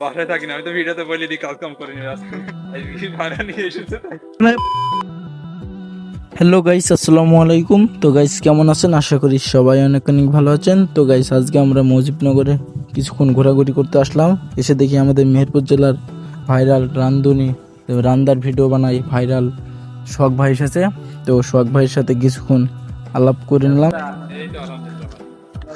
বাসায় থাকি না আমি তো ভিডিওতে বলি দিই কাজ কাম করে নিয়ে আসতে ভাড়া নিয়ে এসেছে? তাই। হ্যালো গাইস আসসালামু আলাইকুম। তো গাইস কেমন আছেন? আশা করি সবাই অনেক অনেক ভালো আছেন। তো গাইস আজকে আমরা মুজিবনগরে কিছুক্ষণ ঘোরাঘুরি করতে আসলাম। এসে দেখি আমাদের মেহেরপুর জেলার ভাইরাল রান্ধুনি রান্দার ভিডিও বানাই ভাইরাল শখ ভাই এসেছে। তো শখ ভাইয়ের সাথে কিছুক্ষণ আলাপ করে নিলাম।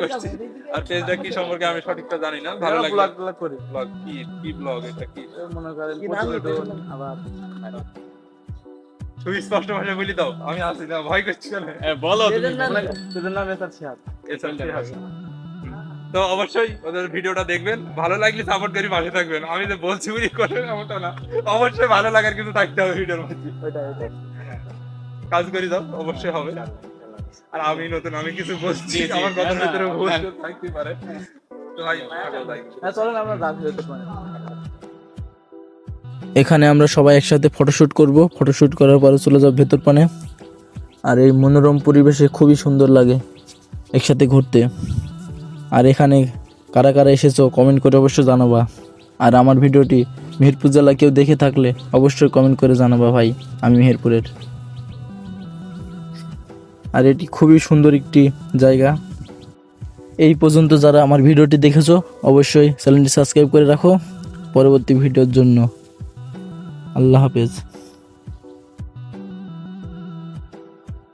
করছি। আর পেজটা কি সম্পর্কে আমি সঠিকটা জানি না। ভালো লাগে করি। ব্লগ কি কি ব্লগ এটা কি? মনে করেন আবার। তুই স্পষ্ট ভাষায় বলি দাও। আমি আসি না ভয় করছি কেন বলো সেদের নাম এসার ছিয়াদ তো অবশ্যই ওদের ভিডিওটা দেখবেন। ভালো লাগলে সাপোর্ট করি পাশে থাকবেন। আমি তো বলছি বলি করবেন এমনটা না। অবশ্যই ভালো লাগার কিন্তু থাকতে হবে ভিডিওর মধ্যে। ওইটাই ওইটাই। কাজ করি দাও অবশ্যই হবে। আর আমি নতুন আমি কিছু বলছি আমার কথার ভিতরে ভুল। থাকতে পারে। তো ভাই থাকো, তাই। হ্যাঁ চলেন আমরা এখানে আমরা সবাই একসাথে ফটোশ্যুট করব। ফটোশ্যুট করার পরে চলে যাব ভেতর পানে। আর এই মনোরম পরিবেশে খুবই সুন্দর লাগে একসাথে ঘুরতে। আর এখানে কারা কারা এসেছ কমেন্ট করে অবশ্যই জানাবা। আর আমার ভিডিওটি মেহেরপুর জেলা কেউ দেখে থাকলে অবশ্যই কমেন্ট করে জানাবা ভাই আমি মেহেরপুরের। আর এটি খুবই সুন্দর একটি জায়গা। এই পর্যন্ত যারা আমার ভিডিওটি দেখেছ, অবশ্যই চ্যানেলটি সাবস্ক্রাইব করে রাখো। পরবর্তী ভিডিওর জন্য আল্লাহ হাফেজ।